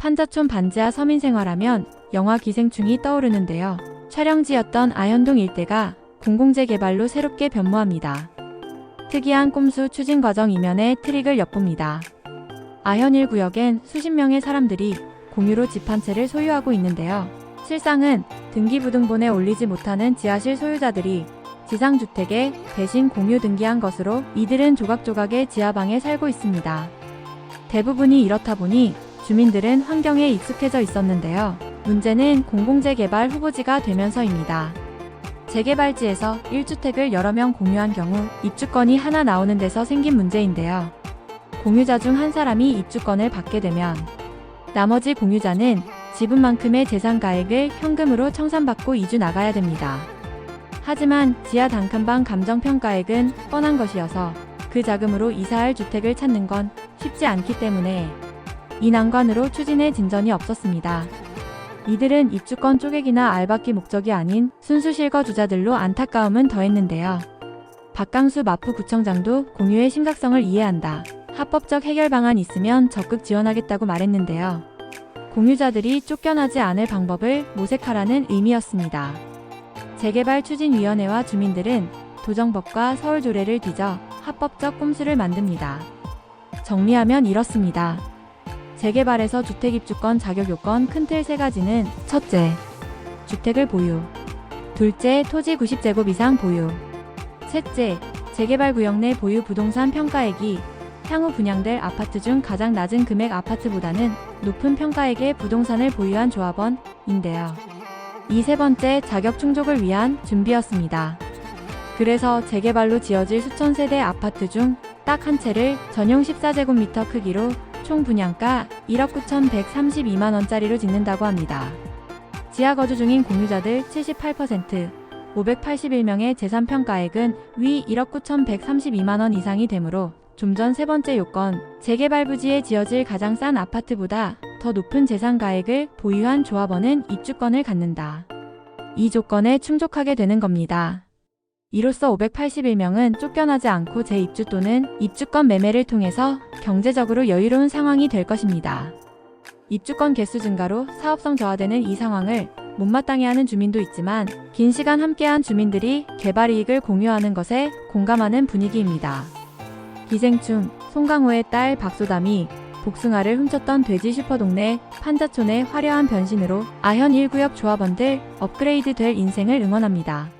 판자촌 반지하 서민 생활하면 영화 기생충이 떠오르는데요. 촬영지였던 아현동 일대가 공공재 개발로 새롭게 변모합니다. 특이한 꼼수 추진 과정 이면에 트릭을 엿봅니다. 아현 1구역엔 수십 명의 사람들이 공유로 집 한 채를 소유하고 있는데요. 실상은 등기부등본에 올리지 못하는 지하실 소유자들이 지상주택에 대신 공유 등기한 것으로 이들은 조각조각의 지하방에 살고 있습니다. 대부분이 이렇다 보니 주민들은 환경에 익숙해져 있었는데요. 문제는 공공재 개발 후보지가 되면서입니다. 재개발지에서 1주택을 여러 명 공유한 경우 입주권이 하나 나오는 데서 생긴 문제인데요. 공유자 중 한 사람이 입주권을 받게 되면 나머지 공유자는 지분만큼의 재산가액을 현금으로 청산받고 이주 나가야 됩니다. 하지만 지하 단칸방 감정평가액은 뻔한 것이어서 그 자금으로 이사할 주택을 찾는 건 쉽지 않기 때문에 이 난관으로 추진에 진전이 없었습니다. 이들은 입주권 쪼개기나 알박기 목적이 아닌 순수 실거주자들로 안타까움은 더했는데요. 박강수 마포구청장도 공유의 심각성을 이해한다. 합법적 해결 방안 있으면 적극 지원하겠다고 말했는데요. 공유자들이 쫓겨나지 않을 방법을 모색하라는 의미였습니다. 재개발 추진위원회와 주민들은 도정법과 서울조례를 뒤져 합법적 꼼수를 만듭니다. 정리하면 이렇습니다. 재개발에서 주택입주권 자격 요건 큰 틀 세 가지는 첫째, 주택을 보유. 둘째, 토지 90제곱 이상 보유. 셋째, 재개발 구역 내 보유 부동산 평가액이 향후 분양될 아파트 중 가장 낮은 금액 아파트보다는 높은 평가액의 부동산을 보유한 조합원인데요. 이 세 번째 자격 충족을 위한 준비였습니다. 그래서 재개발로 지어질 수천 세대 아파트 중 딱 한 채를 전용 14제곱미터 크기로 총 분양가 1억 9,132만 원짜리로 짓는다고 합니다. 지하 거주 중인 공유자들 78%, 581명의 재산 평가액은 위 1억 9,132만 원 이상이 되므로 좀 전 세 번째 요건, 재개발 부지에 지어질 가장 싼 아파트보다 더 높은 재산 가액을 보유한 조합원은 입주권을 갖는다. 이 조건에 충족하게 되는 겁니다. 이로써 581명은 쫓겨나지 않고 재입주 또는 입주권 매매를 통해서 경제적으로 여유로운 상황이 될 것입니다. 입주권 개수 증가로 사업성 저하되는 이 상황을 못마땅해 하는 주민도 있지만 긴 시간 함께한 주민들이 개발 이익을 공유하는 것에 공감하는 분위기입니다. 기생충 송강호의 딸 박소담이 복숭아를 훔쳤던 돼지 슈퍼동네 판자촌의 화려한 변신으로 아현 1구역 조합원들 업그레이드 될 인생을 응원합니다.